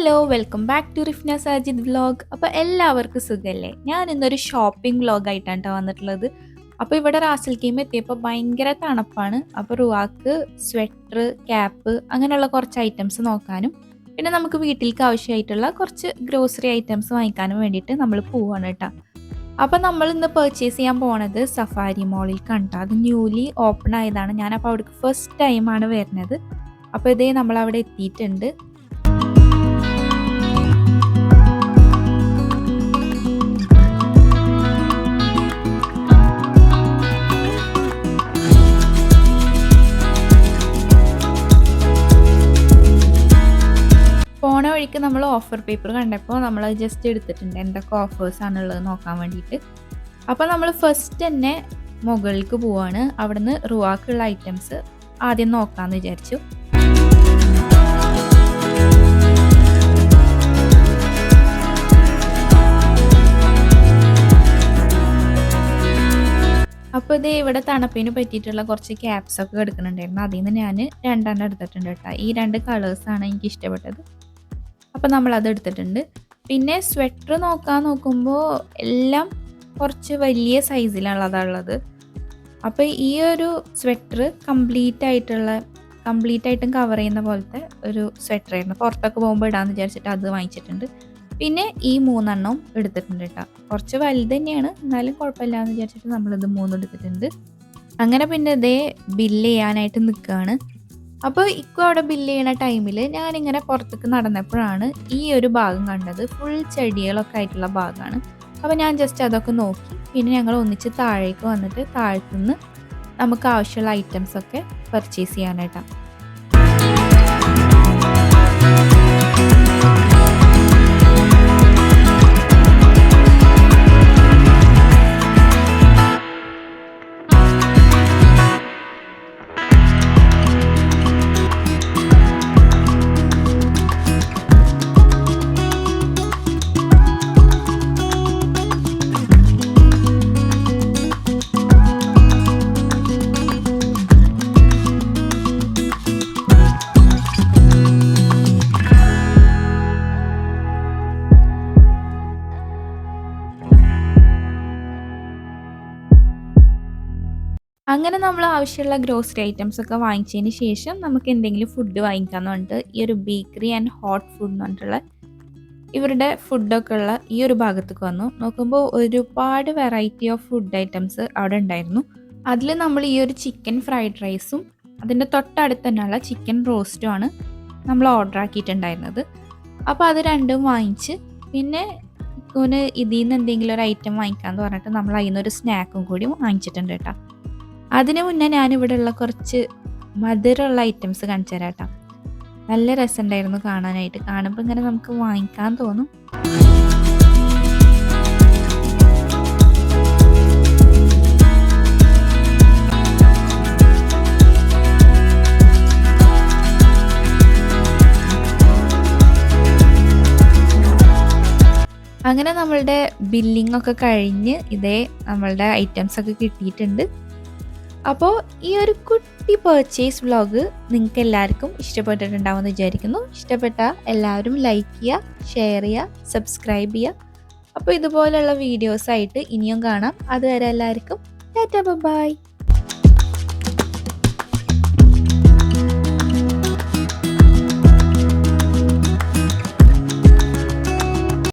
Hello welcome back to Rifna Sajid vlog അപ്പോൾ എല്ലാവർക്കും സുഖമല്ലേ ഞാൻ ഇന്നൊരു ഷോപ്പിംഗ് വ്ലോഗ് ആയിട്ടാണ് ട്ടോ വന്നിട്ടുള്ളത്. അപ്പോൾ ഇവിടെ റാസൽ കീം എത്തിയപ്പോൾ ഭയങ്കര തണുപ്പാണ്. അപ്പോൾ റുവാക്ക് സ്വെറ്റർ ക്യാപ്പ് അങ്ങനെയുള്ള കുറച്ച് ഐറ്റംസ് നോക്കാനും പിന്നെ നമുക്ക് വീട്ടിലേക്ക് ആവശ്യമായിട്ടുള്ള കുറച്ച് ഗ്രോസറി ഐറ്റംസ് വാങ്ങിക്കാനും വേണ്ടിയിട്ട് നമ്മൾ പോവാണ് കേട്ടോ അപ്പോൾ നമ്മൾ ഇന്ന് പർച്ചേസ് ചെയ്യാൻ പോണത് സഫാരി മോളിൽ കണ്ട അത് ന്യൂലി ഓപ്പൺ ആയതാണ്. ഞാനപ്പോൾ അവിടേക്ക് ഫസ്റ്റ് ടൈമാണ് വരുന്നത്. അപ്പോൾ ഇതേ നമ്മൾ അവിടെ എത്തിയിട്ടുണ്ട്. പോണ നമ്മൾ ഓഫർ പേപ്പർ കണ്ടപ്പോൾ നമ്മൾ ജസ്റ്റ് എടുത്തിട്ടുണ്ട്. എന്തൊക്കെ ഓഫേഴ്സ് ആണുള്ളത് നോക്കാൻ വേണ്ടിയിട്ട്. അപ്പോൾ നമ്മൾ ഫസ്റ്റ് തന്നെ മുകളിലേക്ക് പോവാണ്. അവിടുന്ന് റുവാക്കുള്ള ഐറ്റംസ് ആദ്യം നോക്കാമെന്ന് വിചാരിച്ചു. അപ്പോൾ ഇത് ഇവിടെ തണുപ്പിന് പറ്റിയിട്ടുള്ള കുറച്ച് ക്യാപ്സ് ഒക്കെ എടുക്കുന്നുണ്ടായിരുന്നു. അതിൽ നിന്ന് ഞാൻ രണ്ടെണ്ണം എടുത്തിട്ടുണ്ട് കേട്ടോ. ഈ രണ്ട് കളേഴ്സാണ് എനിക്ക് ഇഷ്ടപ്പെട്ടത്. അപ്പോൾ നമ്മൾ അത് എടുത്തിട്ടുണ്ട്. പിന്നെ സ്വെറ്റർ നോക്കാൻ നോക്കുമ്പോൾ എല്ലാം കുറച്ച് വലിയ സൈസിലുള്ളതാണുള്ളത് അപ്പോൾ ഈ ഒരു സ്വെറ്റർ കംപ്ലീറ്റ് ആയിട്ടുള്ള കംപ്ലീറ്റ് ആയിട്ടും കവർ ചെയ്യുന്ന പോലത്തെ ഒരു സ്വെറ്റർ ആയിരുന്നു. പുറത്തൊക്കെ പോകുമ്പോൾ ഇടാമെന്ന് വിചാരിച്ചിട്ട് അത് വാങ്ങിച്ചിട്ടുണ്ട്. പിന്നെ ഈ മൂന്നെണ്ണവും എടുത്തിട്ടുണ്ട് കേട്ടോ. കുറച്ച് വലുത് തന്നെയാണ്. എന്നാലും കുഴപ്പമില്ല എന്ന് വിചാരിച്ചിട്ട് നമ്മളിത് മൂന്നും എടുത്തിട്ടുണ്ട്. അങ്ങനെ പിന്നെ ഇതേ ബില്ല് ചെയ്യാനായിട്ട് നിൽക്കുകയാണ് അപ്പോൾ ഇക്കോ അവിടെ ബില്ല് ചെയ്യണ ടൈമിൽ ഞാനിങ്ങനെ പുറത്തേക്ക് നടന്നപ്പോഴാണ് ഈ ഒരു ഭാഗം കണ്ടത്. ഫുൾ ചെടികളൊക്കെ ആയിട്ടുള്ള ഭാഗമാണ്. അപ്പോൾ ഞാൻ ജസ്റ്റ് അതൊക്കെ നോക്കി. പിന്നെ ഞങ്ങൾ ഒന്നിച്ച് താഴേക്ക് വന്നിട്ട് താഴത്തുനിന്ന് നമുക്ക് ആവശ്യമുള്ള ഐറ്റംസ് ഒക്കെ പർച്ചേസ് ചെയ്യാനായിട്ടാണ്. അങ്ങനെ നമ്മൾ ആവശ്യമുള്ള ഗ്രോസറി ഐറ്റംസ് ഒക്കെ വാങ്ങിച്ചതിന് ശേഷം നമുക്ക് എന്തെങ്കിലും ഫുഡ് വാങ്ങിക്കാന്ന് പറഞ്ഞിട്ട് ഈ ഒരു ബേക്കറി ആൻഡ് ഹോട്ട് ഫുഡ് എന്ന് പറഞ്ഞിട്ടുള്ള ഇവരുടെ ഫുഡൊക്കെ ഉള്ള ഈ ഒരു ഭാഗത്തേക്ക് വന്നു. നോക്കുമ്പോൾ ഒരുപാട് വെറൈറ്റി ഓഫ് ഫുഡ് ഐറ്റംസ് അവിടെ ഉണ്ടായിരുന്നു. അതിൽ നമ്മൾ ഈ ഒരു ചിക്കൻ ഫ്രൈഡ് റൈസും അതിന്റെ തൊട്ടടുത്ത് തന്നെയുള്ള ചിക്കൻ റോസ്റ്റും ആണ് നമ്മൾ ഓർഡർ ആക്കിയിട്ടുണ്ടായിരുന്നത്. അപ്പോൾ അത് രണ്ടും വാങ്ങിച്ച് പിന്നെ ഇതിൽ നിന്ന് എന്തെങ്കിലും ഒരു ഐറ്റം വാങ്ങിക്കാമെന്ന് പറഞ്ഞിട്ട് നമ്മൾ അതിൽ നിന്നൊരു സ്നാക്കും കൂടി വാങ്ങിച്ചിട്ടുണ്ട് കേട്ടോ. അതിന് മുന്നേ ഞാനിവിടെ ഉള്ള കുറച്ച് മധുരമുള്ള ഐറ്റംസ് കാണിച്ചു തരാം കേട്ടോ. നല്ല രസമുണ്ടായിരുന്നു കാണാനായിട്ട്. കാണുമ്പോൾ ഇങ്ങനെ നമുക്ക് വാങ്ങിക്കാൻ തോന്നും. അങ്ങനെ നമ്മളുടെ ബില്ലിംഗ് ഒക്കെ കഴിഞ്ഞ് ഇതേ നമ്മളുടെ ഐറ്റംസ് ഒക്കെ കിട്ടിയിട്ടുണ്ട്. അപ്പോൾ ഈ ഒരു കുട്ടി പർച്ചേസ് വ്ലോഗ് നിങ്ങൾക്ക് എല്ലാവർക്കും ഇഷ്ടപ്പെട്ടിട്ടുണ്ടാവുമെന്ന് വിചാരിക്കുന്നു. ഇഷ്ടപ്പെട്ട എല്ലാവരും ലൈക്ക് ചെയ്യുക ഷെയർ ചെയ്യുക സബ്സ്ക്രൈബ് ചെയ്യുക. അപ്പോൾ ഇതുപോലുള്ള വീഡിയോസായിട്ട് ഇനിയും കാണാം. അതുവരെ എല്ലാവർക്കും ടാറ്റ ബൈ